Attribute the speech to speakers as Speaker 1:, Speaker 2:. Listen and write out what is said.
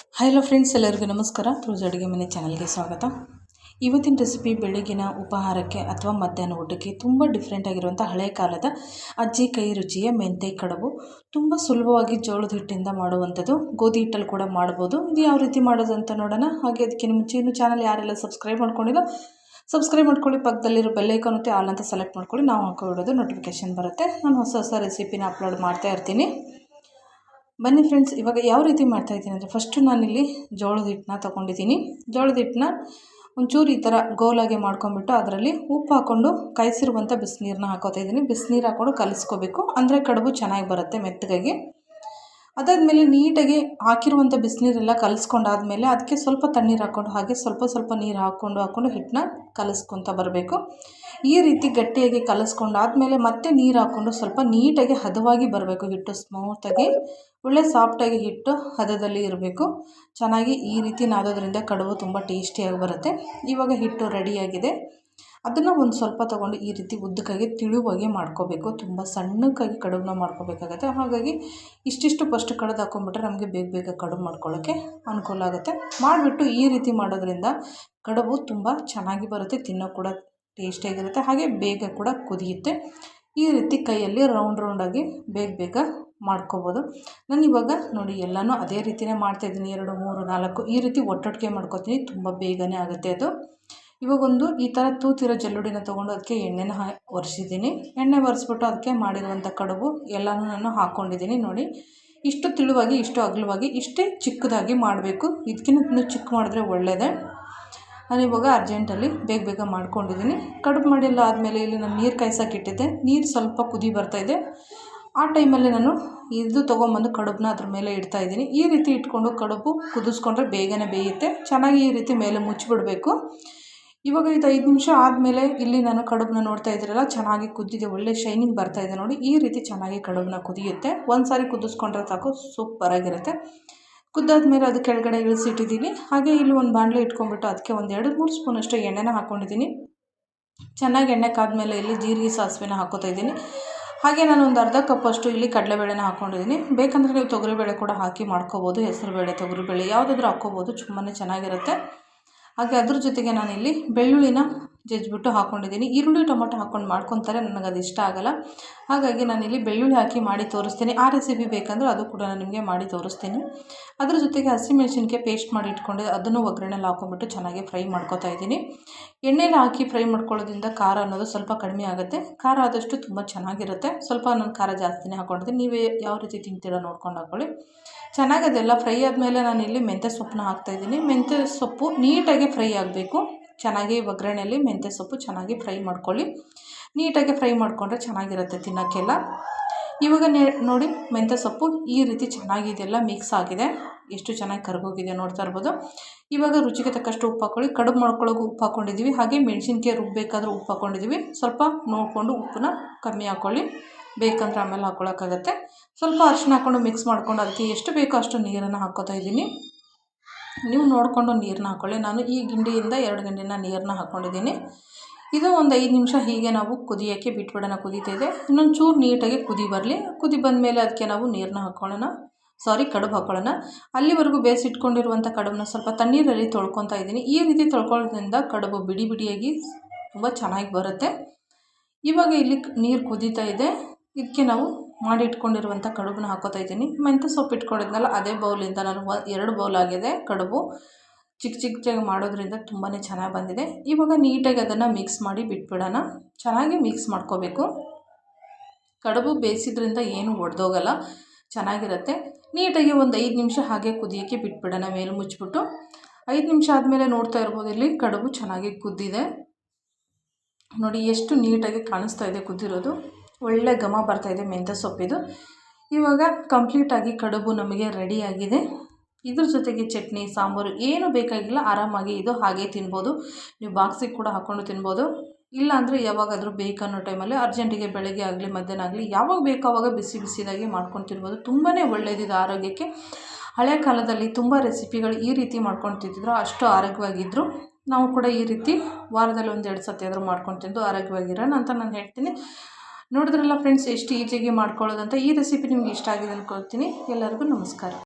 Speaker 1: Hello friends ಎಲ್ಲರಿಗೂ ನಮಸ್ಕಾರ. Rose ಅಡುಗೆ ಮನೆ ಚಾನಲ್ಗೆ ಸ್ವಾಗತ. ಇವತ್ತಿನ ರೆಸಿಪಿ ಬೆಳಗಿನ ಉಪಹಾರಕ್ಕೆ ಅಥವಾ ಮಧ್ಯಾಹ್ನ ಊಟಕ್ಕೆ ತುಂಬ ಡಿಫ್ರೆಂಟ್ ಆಗಿರುವಂಥ ಹಳೆ ಕಾಲದ ಅಜ್ಜಿ ಕೈ ರುಚಿಯ ಮೆಂತೆ ಕಡಬು. ತುಂಬ ಸುಲಭವಾಗಿ ಜೋಳದ ಹಿಟ್ಟಿಂದ ಮಾಡುವಂಥದ್ದು. ಗೋಧಿ ಹಿಟ್ಟಲ್ಲಿ ಕೂಡ ಮಾಡ್ಬೋದು. ಇದು ಯಾವ ರೀತಿ ಮಾಡೋದು ಅಂತ ನೋಡೋಣ. ಹಾಗೆ ಅದಕ್ಕೆ ಮುಂಚೆ ಇನ್ನು ಚಾನಲ್ ಯಾರೆಲ್ಲ ಸಬ್ಸ್ಕ್ರೈಬ್ ಮಾಡ್ಕೊಂಡಿಲ್ಲ ಸಬ್ಸ್ಕ್ರೈಬ್ ಮಾಡ್ಕೊಳ್ಳಿ. ಪಕ್ಕದಲ್ಲಿರೋ ಬೆಲ್ಲೈಕನ್ ಮತ್ತು ಆಲ್ ಅಂತ ಸೆಲೆಕ್ಟ್ ಮಾಡ್ಕೊಳ್ಳಿ. ನಾವು ಹಾಕೊಂಡಿಡೋದು ನೋಟಿಫಿಕೇಶನ್ ಬರುತ್ತೆ. ನಾನು ಹೊಸ ಹೊಸ ರೆಸಿಪಿನ ಅಪ್ಲೋಡ್ ಮಾಡ್ತಾ ಇರ್ತೀನಿ. ಬನ್ನಿ ಫ್ರೆಂಡ್ಸ್ ಇವಾಗ ಯಾವ ರೀತಿ ಮಾಡ್ತಾಯಿದ್ದೀನಿ ಅಂದರೆ ಫಸ್ಟು ನಾನಿಲ್ಲಿ ಜೋಳದ ಹಿಟ್ಟನ್ನ ತೊಗೊಂಡಿದ್ದೀನಿ. ಜೋಳದ ಹಿಟ್ಟನ್ನ ಒಂಚೂರು ಈ ಥರ ಗೋಲಾಗಿ ಮಾಡ್ಕೊಂಬಿಟ್ಟು ಅದರಲ್ಲಿ ಉಪ್ಪು ಹಾಕ್ಕೊಂಡು ಕಾಯಿಸಿರುವಂಥ ಬಿಸಿನೀರನ್ನ ಹಾಕೋತಾ ಇದ್ದೀನಿ. ಬಿಸಿನೀರು ಹಾಕ್ಕೊಂಡು ಕಲಿಸ್ಕೋಬೇಕು. ಅಂದರೆ ಕಡುಬು ಚೆನ್ನಾಗಿ ಬರುತ್ತೆ ಮೆತ್ತಗಾಗಿ. ಅದಾದಮೇಲೆ ನೀಟಾಗಿ ಹಾಕಿರುವಂಥ ಬಿಸಿನೀರೆಲ್ಲ ಕಲಿಸ್ಕೊಂಡಾದ್ಮೇಲೆ ಅದಕ್ಕೆ ಸ್ವಲ್ಪ ತಣ್ಣೀರು ಹಾಕ್ಕೊಂಡು, ಹಾಗೆ ಸ್ವಲ್ಪ ಸ್ವಲ್ಪ ನೀರು ಹಾಕ್ಕೊಂಡು ಹಾಕ್ಕೊಂಡು ಹಿಟ್ಟನ್ನ ಕಲಿಸ್ಕೊತ ಬರಬೇಕು. ಈ ರೀತಿ ಗಟ್ಟಿಯಾಗಿ ಕಲಿಸ್ಕೊಂಡಾದ್ಮೇಲೆ ಮತ್ತೆ ನೀರು ಹಾಕ್ಕೊಂಡು ಸ್ವಲ್ಪ ನೀಟಾಗಿ ಹದವಾಗಿ ಬರಬೇಕು. ಹಿಟ್ಟು ಸ್ಮೂತಾಗಿ ಒಳ್ಳೆ ಸಾಫ್ಟಾಗಿ ಹಿಟ್ಟು ಹದದಲ್ಲಿ ಇರಬೇಕು. ಚೆನ್ನಾಗಿ ಈ ರೀತಿ ನಾದೋದ್ರಿಂದ ಕಡುಬು ತುಂಬ ಟೇಸ್ಟಿಯಾಗಿ ಬರುತ್ತೆ. ಇವಾಗ ಹಿಟ್ಟು ರೆಡಿಯಾಗಿದೆ ಅದನ್ನು ಒಂದು ಸ್ವಲ್ಪ ತೊಗೊಂಡು ಈ ರೀತಿ ಉದ್ದಕ್ಕಾಗಿ ತಿಳುವಾಗಿ ಮಾಡ್ಕೋಬೇಕು. ತುಂಬ ಸಣ್ಣಕ್ಕಾಗಿ ಕಡುಬನ್ನ ಮಾಡ್ಕೋಬೇಕಾಗತ್ತೆ. ಹಾಗಾಗಿ ಇಷ್ಟಿಷ್ಟು ಫಸ್ಟ್ ಕಡ್ದು ಹಾಕೊಂಡ್ಬಿಟ್ರೆ ನಮಗೆ ಬೇಗ ಬೇಗ ಕಡುಬು ಮಾಡ್ಕೊಳ್ಳೋಕ್ಕೆ ಅನುಕೂಲ ಆಗುತ್ತೆ. ಮಾಡಿಬಿಟ್ಟು ಈ ರೀತಿ ಮಾಡೋದ್ರಿಂದ ಕಡುಬು ತುಂಬ ಚೆನ್ನಾಗಿ ಬರುತ್ತೆ, ತಿನ್ನೋ ಕೂಡ ಟೇಸ್ಟಿಯಾಗಿರುತ್ತೆ ಹಾಗೆ ಬೇಗ ಕೂಡ ಕುದಿಯುತ್ತೆ. ಈ ರೀತಿ ಕೈಯಲ್ಲಿ ರೌಂಡ್ ರೌಂಡಾಗಿ ಬೇಗ ಬೇಗ ಮಾಡ್ಕೋಬೋದು. ನಾನು ಇವಾಗ ನೋಡಿ ಎಲ್ಲನೂ ಅದೇ ರೀತಿಯೇ ಮಾಡ್ತಾಯಿದ್ದೀನಿ ಎರಡು, ಮೂರು, ನಾಲ್ಕು ಈ ರೀತಿ ಒಟ್ಟೊಟ್ಟಿಗೆ ಮಾಡ್ಕೋತೀನಿ. ತುಂಬ ಬೇಗನೆ ಆಗುತ್ತೆ ಅದು. ಇವಾಗೊಂದು ಈ ಥರ ತೂತಿರೋ ಜಲ್ಲುಡಿನ ತೊಗೊಂಡು ಅದಕ್ಕೆ ಎಣ್ಣೆನ ಹಾ, ಒರೆಸಿದ್ದೀನಿ. ಎಣ್ಣೆ ಒರೆಸ್ಬಿಟ್ಟು ಅದಕ್ಕೆ ಮಾಡಿರುವಂಥ ಕಡುಬು ಎಲ್ಲನೂ ನಾನು ಹಾಕ್ಕೊಂಡಿದ್ದೀನಿ ನೋಡಿ. ಇಷ್ಟು ತಿಳುವಾಗಿ, ಇಷ್ಟು ಅಗಲವಾಗಿ, ಇಷ್ಟೇ ಚಿಕ್ಕದಾಗಿ ಮಾಡಬೇಕು. ಇದಕ್ಕಿಂತ ಚಿಕ್ಕ ಮಾಡಿದ್ರೆ ಒಳ್ಳೆಯದೇ ನಾನು ಇವಾಗ ಅರ್ಜೆಂಟಲ್ಲಿ ಬೇಗ ಬೇಗ ಮಾಡ್ಕೊಂಡಿದ್ದೀನಿ. ಕಡುಬು ಮಾಡಿಲ್ಲ ಆದಮೇಲೆ ಇಲ್ಲಿ ನಾನು ನೀರು ಕಾಯ್ಸೋಕೆ ಇಟ್ಟಿದ್ದೆ. ನೀರು ಸ್ವಲ್ಪ ಕುದಿ ಬರ್ತಾಯಿದೆ ಆ ಟೈಮಲ್ಲಿ ನಾನು ಇದು ತೊಗೊಂಬಂದು ಕಡುಬನ್ನ ಅದ್ರ ಮೇಲೆ ಇಡ್ತಾಯಿದ್ದೀನಿ ಈ ರೀತಿ ಇಟ್ಕೊಂಡು ಕಡುಬು ಕುದಿಸ್ಕೊಂಡ್ರೆ ಬೇಗನೆ ಬೇಯುತ್ತೆ. ಚೆನ್ನಾಗಿ ಈ ರೀತಿ ಮೇಲೆ ಮುಚ್ಚಿಬಿಡಬೇಕು. ಇವಾಗ ಇದು ಐದು ನಿಮಿಷ ಆದಮೇಲೆ ಇಲ್ಲಿ ನಾನು ಕಡುಬನ್ನ ನೋಡ್ತಾ ಇದ್ದೀರಲ್ಲ ಚೆನ್ನಾಗಿ ಕುದ್ದಿದೆ, ಒಳ್ಳೆ ಶೈನಿಂಗ್ ಬರ್ತಾ ಇದೆ ನೋಡಿ. ಈ ರೀತಿ ಚೆನ್ನಾಗಿ ಕಡುಬನ್ನ ಕುದಿಯುತ್ತೆ. ಒಂದು ಸಾರಿ ಕುದಿಸ್ಕೊಂಡ್ರೆ ಸಾಕು ಸೂಪರಾಗಿರುತ್ತೆ ಕುದ್ದಾದ್ಮೇಲೆ ಅದು ಕೆಳಗಡೆ ಇಳಿಸಿಟ್ಟಿದ್ದೀನಿ. ಹಾಗೆ ಇಲ್ಲಿ ಒಂದು ಬಾಣಲೆ ಇಟ್ಕೊಂಡ್ಬಿಟ್ಟು ಅದಕ್ಕೆ ಒಂದು ಎರಡು ಮೂರು ಸ್ಪೂನಷ್ಟು ಎಣ್ಣೆನ ಹಾಕ್ಕೊಂಡಿದ್ದೀನಿ ಚೆನ್ನಾಗಿ ಎಣ್ಣೆ ಕಾದ್ಮೇಲೆ ಇಲ್ಲಿ ಜೀರಿಗೆ ಸಾಸಿವೆನ ಹಾಕೋತಾ ಇದ್ದೀನಿ. ಹಾಗೆ ನಾನು ಒಂದು ಅರ್ಧ ಕಪ್ ಅಷ್ಟು ಇಲ್ಲಿ ಕಡಲೆಬೇಳೆನ ಹಾಕ್ಕೊಂಡಿದ್ದೀನಿ ಬೇಕಂದರೆ ನೀವು ತೊಗರಿಬೇಳೆ ಕೂಡ ಹಾಕಿ ಮಾಡ್ಕೋಬೋದು. ಹೆಸರುಬೇಳೆ, ತೊಗರಿಬೇಳೆ ಯಾವುದಾದ್ರೂ ಹಾಕ್ಕೋಬೋದು ತುಂಬಾ ಚೆನ್ನಾಗಿರುತ್ತೆ. ಹಾಗೆ ಅದ್ರ ಜೊತೆಗೆ ನಾನಿಲ್ಲಿ ಬೆಳ್ಳುಳ್ಳಿನ ಜಜ್ಜಿಬಿಟ್ಟು ಹಾಕ್ಕೊಂಡಿದ್ದೀನಿ ಈರುಳ್ಳಿ ಟೊಮೊಟೊ ಹಾಕ್ಕೊಂಡು ಮಾಡ್ಕೊತಾರೆ, ನನಗೆ ಅದು ಇಷ್ಟ ಆಗೋಲ್ಲ. ಹಾಗಾಗಿ ನಾನಿಲ್ಲಿ ಬೆಳ್ಳುಳ್ಳಿ ಹಾಕಿ ಮಾಡಿ ತೋರಿಸ್ತೀನಿ. ಆ ರೆಸಿಪಿ ಬೇಕಂದ್ರೆ ಅದು ಕೂಡ ನಾನು ನಿಮಗೆ ಮಾಡಿ ತೋರಿಸ್ತೀನಿ. ಅದ್ರ ಜೊತೆಗೆ ಹಸಿಮೆಣಸಿನ್ಕಾಯಿ ಪೇಸ್ಟ್ ಮಾಡಿ ಇಟ್ಕೊಂಡು ಅದನ್ನು ಒಗ್ಗರಣೆಲಿ ಹಾಕ್ಕೊಂಬಿಟ್ಟು ಚೆನ್ನಾಗಿ ಫ್ರೈ ಮಾಡ್ಕೊತಾ ಇದ್ದೀನಿ. ಎಣ್ಣೆಲಿ ಹಾಕಿ ಫ್ರೈ ಮಾಡ್ಕೊಳ್ಳೋದ್ರಿಂದ ಖಾರ ಅನ್ನೋದು ಸ್ವಲ್ಪ ಕಡಿಮೆ ಆಗುತ್ತೆ. ಖಾರ ಆದಷ್ಟು ತುಂಬ ಚೆನ್ನಾಗಿರುತ್ತೆ. ಸ್ವಲ್ಪ ನಾನು ಖಾರ ಜಾಸ್ತಿನೇ ಹಾಕೊಂಡಿದ್ದೀನಿ. ನೀವೇ ಯಾವ ರೀತಿ ತಿಂತೀರೋ ನೋಡ್ಕೊಂಡು ಹಾಕ್ಕೊಳ್ಳಿ ಚೆನ್ನಾಗಿ ಅದೆಲ್ಲ ಫ್ರೈ ಆದಮೇಲೆ ನಾನು ಇಲ್ಲಿ ಮೆಂತ್ಯ ಸೊಪ್ಪನ್ನ ಹಾಕ್ತಾಯಿದ್ದೀನಿ ಮೆಂತ್ಯ ಸೊಪ್ಪು ನೀಟಾಗಿ ಫ್ರೈ ಆಗಬೇಕು. ಚೆನ್ನಾಗಿ ಒಗ್ಗರಣೆಯಲ್ಲಿ ಮೆಂತ್ಯ ಸೊಪ್ಪು ಚೆನ್ನಾಗಿ ಫ್ರೈ ಮಾಡ್ಕೊಳ್ಳಿ. ನೀಟಾಗಿ ಫ್ರೈ ಮಾಡಿಕೊಂಡ್ರೆ ಚೆನ್ನಾಗಿರುತ್ತೆ ತಿನ್ನೋಕ್ಕೆಲ್ಲ. ಇವಾಗ ನೋಡಿ ಮೆಂತ್ಯ ಸೊಪ್ಪು ಈ ರೀತಿ ಚೆನ್ನಾಗಿದೆಯಲ್ಲ ಮಿಕ್ಸ್ ಆಗಿದೆ. ಎಷ್ಟು ಚೆನ್ನಾಗಿ ಕರ್ಗೋಗಿದೆ ನೋಡ್ತಾ ಇರ್ಬೋದು. ಇವಾಗ ರುಚಿಗೆ ತಕ್ಕಷ್ಟು ಉಪ್ಪು ಹಾಕೊಳ್ಳಿ. ಕಡುಬು ಮಾಡ್ಕೊಳ್ಳೋಕೆ ಉಪ್ಪು ಹಾಕ್ಕೊಂಡಿದ್ದೀವಿ ಹಾಗೆ ಮೆಣಸಿನ್ಕಾಯಿ ರುಬ್ಬಬೇಕಾದ್ರೂ ಉಪ್ಪು ಹಾಕ್ಕೊಂಡಿದ್ದೀವಿ ಸ್ವಲ್ಪ ನೋಡಿಕೊಂಡು ಉಪ್ಪನ್ನ ಕಮ್ಮಿ ಹಾಕ್ಕೊಳ್ಳಿ ಬೇಕಂದ್ರೆ ಆಮೇಲೆ ಹಾಕ್ಕೊಳಕ್ಕಾಗತ್ತೆ ಸ್ವಲ್ಪ ಅರಿಶಿನ ಹಾಕ್ಕೊಂಡು ಮಿಕ್ಸ್ ಮಾಡ್ಕೊಂಡು ಅದಕ್ಕೆ ಎಷ್ಟು ಬೇಕೋ ಅಷ್ಟು ನೀರನ್ನು ಹಾಕ್ಕೋತಾ ಇದ್ದೀನಿ. ನೀವು ನೋಡಿಕೊಂಡು ನೀರನ್ನ ಹಾಕ್ಕೊಳ್ಳಿ ನಾನು ಈ ಗಿಂಡಿಯಿಂದ ಎರಡು ಗಿಂಡಿನ ನೀರನ್ನ ಹಾಕ್ಕೊಂಡಿದ್ದೀನಿ ಇದು ಒಂದು ಐದು ನಿಮಿಷ ಹೀಗೆ ನಾವು ಕುದಿಯೋಕ್ಕೆ ಬಿಟ್ಬಿಡೋಣ. ಕುದೀತಿದೆ. ಇನ್ನೊಂದು ಚೂರು ನೀಟಾಗಿ ಕುದಿ ಬರಲಿ. ಕುದಿ ಬಂದಮೇಲೆ ಅದಕ್ಕೆ ನಾವು ನೀರನ್ನ ಹಾಕ್ಕೊಳ್ಳೋಣ ಸಾರಿ, ಕಡುಬು ಹಾಕ್ಕೊಳ್ಳೋಣ ಅಲ್ಲಿವರೆಗೂ ಬೇಯಿಸಿಟ್ಕೊಂಡಿರುವಂಥ ಕಡುಬನ್ನ ಸ್ವಲ್ಪ ತಣ್ಣೀರಲ್ಲಿ ತೊಳ್ಕೊತಾ ಇದ್ದೀನಿ. ಈ ರೀತಿ ತೊಳ್ಕೊಳ್ಳೋದ್ರಿಂದ ಕಡುಬು ಬಿಡಿ ಬಿಡಿಯಾಗಿ ತುಂಬ ಚೆನ್ನಾಗಿ ಬರುತ್ತೆ. ಇವಾಗ ಇಲ್ಲಿ ನೀರು ಕುದೀತಾ ಇದೆ. ಇದಕ್ಕೆ ನಾವು ಮಾಡಿ ಇಟ್ಕೊಂಡಿರುವಂಥ ಕಡುಬನ್ನ ಹಾಕೋತಾ ಇದ್ದೀನಿ. ಮೆಂತ್ಯ ಸೊಪ್ಪು ಇಟ್ಕೊಂಡಿದ್ನಲ್ಲ, ಅದೇ ಬೌಲಿಂದ ನಾನು ಎರಡು ಬೌಲ್ ಆಗಿದೆ ಕಡುಬು. ಚಿಕ್ಕ ಚಿಕ್ಕದಾಗಿ ಮಾಡೋದ್ರಿಂದ ತುಂಬಾ ಚೆನ್ನಾಗಿ ಬಂದಿದೆ. ಇವಾಗ ನೀಟಾಗಿ ಅದನ್ನು ಮಿಕ್ಸ್ ಮಾಡಿ ಬಿಟ್ಬಿಡೋಣ. ಚೆನ್ನಾಗಿ ಮಿಕ್ಸ್ ಮಾಡ್ಕೋಬೇಕು. ಕಡುಬು ಬೇಯಿಸಿದ್ರಿಂದ ಏನು ಒಡೆದೋಗಲ್ಲ, ಚೆನ್ನಾಗಿರುತ್ತೆ. ನೀಟಾಗಿ ಒಂದು ಐದು ನಿಮಿಷ ಹಾಗೆ ಕುದಿಯೋಕ್ಕೆ ಬಿಟ್ಬಿಡೋಣ, ಮೇಲೆ ಮುಚ್ಚಿಬಿಟ್ಟು. ಐದು ನಿಮಿಷ ಆದಮೇಲೆ ನೋಡ್ತಾ ಇರ್ಬೋದು, ಇಲ್ಲಿ ಕಡುಬು ಚೆನ್ನಾಗಿ ಕುದ್ದಿದೆ. ನೋಡಿ, ಎಷ್ಟು ನೀಟಾಗಿ ಕಾಣಿಸ್ತಾ ಇದೆ ಕುದ್ದಿರೋದು. ಒಳ್ಳೆ ಘಮ ಬರ್ತಾಯಿದೆ ಮೆಂತ್ಯ ಸೊಪ್ಪಿದು ಇವಾಗ ಕಂಪ್ಲೀಟಾಗಿ ಕಡುಬು ನಮಗೆ ರೆಡಿಯಾಗಿದೆ ಇದ್ರ ಜೊತೆಗೆ ಚಟ್ನಿ, ಸಾಂಬಾರು ಏನು ಬೇಕಾಗಿಲ್ಲ ಆರಾಮಾಗಿ ಇದು ಹಾಗೆ ತಿನ್ಬೋದು. ನೀವು ಬಾಕ್ಸಿಗೆ ಕೂಡ ಹಾಕ್ಕೊಂಡು ತಿನ್ಬೋದು. ಇಲ್ಲ ಅಂದರೆ ಯಾವಾಗಾದರೂ ಬೇಕನ್ನೋ ಟೈಮಲ್ಲಿ ಅರ್ಜೆಂಟಿಗೆ ಬೆಳಗ್ಗೆ ಆಗಲಿ, ಮಧ್ಯಾಹ್ನ ಆಗಲಿ ಯಾವಾಗ ಬೇಕೋ ಆವಾಗ ಬಿಸಿ ಬಿಸಿದಾಗಿ ಮಾಡ್ಕೊಂಡು ತಿನ್ಬೋದು. ತುಂಬಾ ಒಳ್ಳೆಯದಿದೆ ಆರೋಗ್ಯಕ್ಕೆ. ಹಳೆ ಕಾಲದಲ್ಲಿ ತುಂಬ ರೆಸಿಪಿಗಳು ಈ ರೀತಿ ಮಾಡ್ಕೊಂಡು ತಿಂತಿದ್ರು. ಅಷ್ಟು ಆರೋಗ್ಯವಾಗಿದ್ದರು ನಾವು ಕೂಡ ಈ ರೀತಿ ವಾರದಲ್ಲಿ ಒಂದೆರಡು ಸತಿ ಆದರೂ ಮಾಡ್ಕೊಂಡು ತಿಂದು ಆರೋಗ್ಯವಾಗಿರೋಣ ಅಂತ ನಾನು ಹೇಳ್ತೀನಿ. ನೋಡಿದ್ರಲ್ಲ ಫ್ರೆಂಡ್ಸ್ ಎಷ್ಟು ಈಜಿಯಾಗಿ ಮಾಡ್ಕೊಳ್ಳೋದಂತ ಈ ರೆಸಿಪಿ ನಿಮ್ಗೆ ಇಷ್ಟ ಆಗಿದೆ ಅಂದ್ಕೊಳ್ತೀನಿ ಎಲ್ಲರಿಗೂ ನಮಸ್ಕಾರ.